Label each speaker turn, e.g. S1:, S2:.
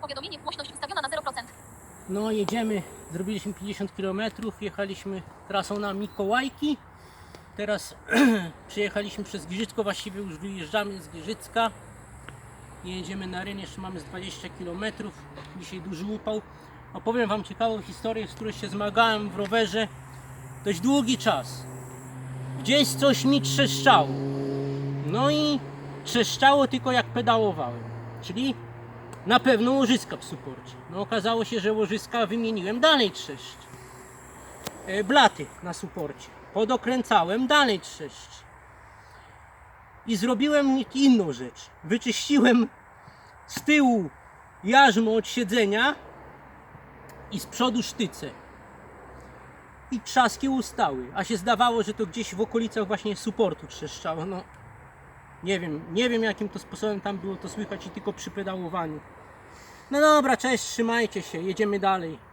S1: Powiadomienie, głośność ustawiona na 0%.
S2: No jedziemy, zrobiliśmy 50 km, jechaliśmy trasą na Mikołajki. Teraz przyjechaliśmy przez Giżycko, właściwie już wyjeżdżamy z Giżycka. Jedziemy na rynek, jeszcze mamy z 20 km. Dzisiaj duży upał. Opowiem Wam ciekawą historię, z którą się zmagałem w rowerze dość długi czas. Gdzieś coś mi trzeszczało. No i trzeszczało tylko jak pedałowałem. Czyli na pewno łożyska w suporcie. No okazało się, że łożyska wymieniłem, dalej trzeszcz. E, Blaty na suporcie. Podokręcałem, dalej trzeszcz. I zrobiłem inną rzecz. Wyczyściłem z tyłu jarzmo od siedzenia i z przodu sztyce. I trzaski ustały, a się zdawało, że to gdzieś w okolicach właśnie suportu trzeszczało. No, nie wiem, nie wiem jakim to sposobem tam było to słychać i tylko przy pedałowaniu. No dobra, cześć, trzymajcie się, jedziemy dalej.